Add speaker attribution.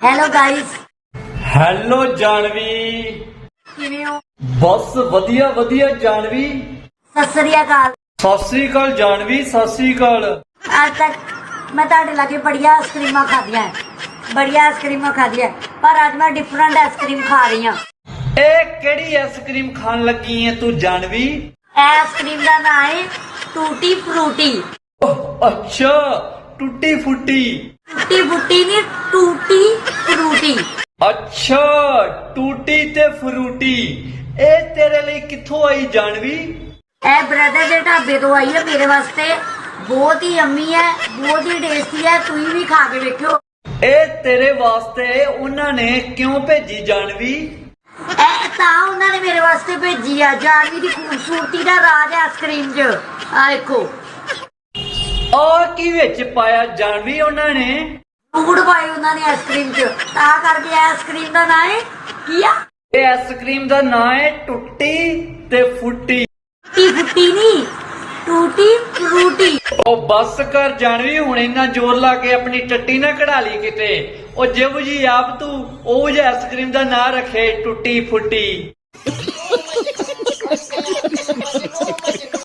Speaker 1: Hello guys
Speaker 2: hello ਜਾਨਵੀ
Speaker 1: ਕਿਵੇਂ ਹੋ?
Speaker 2: ਬਸ ਵਧੀਆ ਵਧੀਆ ਜਾਨਵੀ
Speaker 1: ਸਤਿ ਸ੍ਰੀ ਅਕਾਲ।
Speaker 2: ਸਤਿ ਸ੍ਰੀ ਅਕਾਲ ਜਾਨਵੀ ਸਤਿ ਸ੍ਰੀ ਅਕਾਲ।
Speaker 1: ਅੱਜ ਤੱਕ ਮੈਂ ਤੁਹਾਡੇ ਲਾਗੇ ਬੜੀਆਂ ਆਈਸਕ੍ਰੀਮਾਂ ਖਾਧੀਆਂ ਹੈ। ਬੜੀਆਂ ਆਈਸਕ੍ਰੀਮਾਂ ਖਾਧੀਆਂ ਪਰ ਅੱਜ ਮੈਂ ਡਿਫਰੈਂਟ ਆਈਸਕ੍ਰੀਮ ਖਾ ਰਹੀ ਹਾਂ
Speaker 2: ਇਹ ਕਿਹੜੀ ਆਈਸਕ੍ਰੀਮ ਖਾਣ ਲੱਗੀ ਐ ਤੂੰ ਜਾਨਵੀ
Speaker 1: ਇਹ ਆਈਸਕ੍ਰੀਮ ਦਾ ਨਾਮ ਹੈ ਟੂਟੀ ਫਰੂਟੀ।
Speaker 2: ਓਹ, ਅੱਛਾ ਟੁੱਟੀ ਫੁੱਟੀ।
Speaker 1: ਟੂਟੀ ਫੁੱਟੀ ਨਹੀਂ ਟੂਟੀ ਫਰੂਟੀ।
Speaker 2: ਅੱਛਾ ਟੂਟੀ ਤੇ ਫਰੂਟੀ। ਇਹ ਤੇਰੇ ਲਈ ਕਿੱਥੋਂ ਆਈ ਜਾਨਵੀ?
Speaker 1: ਇਹ ਬ੍ਰਦਰ ਦੇ ਢਾਬੇ ਤੋਂ ਆਈ ਹੈ ਮੇਰੇ ਵਾਸਤੇ ਬਹੁਤ ਹੀ ਅੰਮੀ ਹੈ ਬਹੁਤ ਹੀ ਟੇਸਟੀ ਹੈ ਤੁਸੀਂ ਵੀ ਖਾ ਕੇ ਵੇਖਿਓ।
Speaker 2: ਇਹ ਤੇਰੇ ਵਾਸਤੇ ਉਹਨਾਂ ਨੇ ਕਿਉਂ ਭੇਜੀ ਜਾਨਵੀ?
Speaker 1: ਇਹ ਤਾਂ ਉਹਨਾਂ ਨੇ ਮੇਰੇ ਵਾਸਤੇ ਭੇਜੀ ਆ ਜਾਨਵੀ ਦੀ ਖੂਬਸੂਰਤੀ ਦਾ ਰਾਜ ਹੈ ਆਈਸਕ੍ਰੀਮ 'ਚ। ਆ ਦੇਖੋ
Speaker 2: ਆ ਕੀ ਵਿੱਚ ਪਾਇਆ ਜਾਨਵੀ ਉਹਨਾਂ ਨੇ?
Speaker 1: ਫੂਡ ਪਾਈ ਉਹਨਾਂ ਨੇ ਆਈਸਕ੍ਰੀਮ 'ਚ। ਤਾਂ ਕਰਕੇ ਆਈਸਕ੍ਰੀਮ ਦਾ ਨਾਮ ਹੈ ਕੀ ਆ
Speaker 2: ਇਹ ਆਈਸਕ੍ਰੀਮ ਦਾ ਨਾਂ ਹੈ ਟੁੱਟੀ ਤੇ ਫੁੱਟੀ।
Speaker 1: ਟੂਟੀ ਫੁੱਟੀ ਨਹੀਂ ਟੂਟੀ ਫਰੂਟੀ।
Speaker 2: ਉਹ ਬੱਸ ਕਰ ਜਾਣਵੀ ਹੁਣ ਇੰਨਾ ਜ਼ੋਰ ਲਾ ਕੇ ਆਪਣੀ ਟੱਟੀ ਨਾ ਕਢਾ ਲਈ ਕਿਤੇ। ਉਹ ਜਿਵ ਜੀ ਆਪ ਤੂੰ ਉਹ ਜਿਹਾ ਆਈਸਕ੍ਰੀਮ ਦਾ ਨਾਂ ਰੱਖੇ ਟੁੱਟੀ ਫੁੱਟੀ।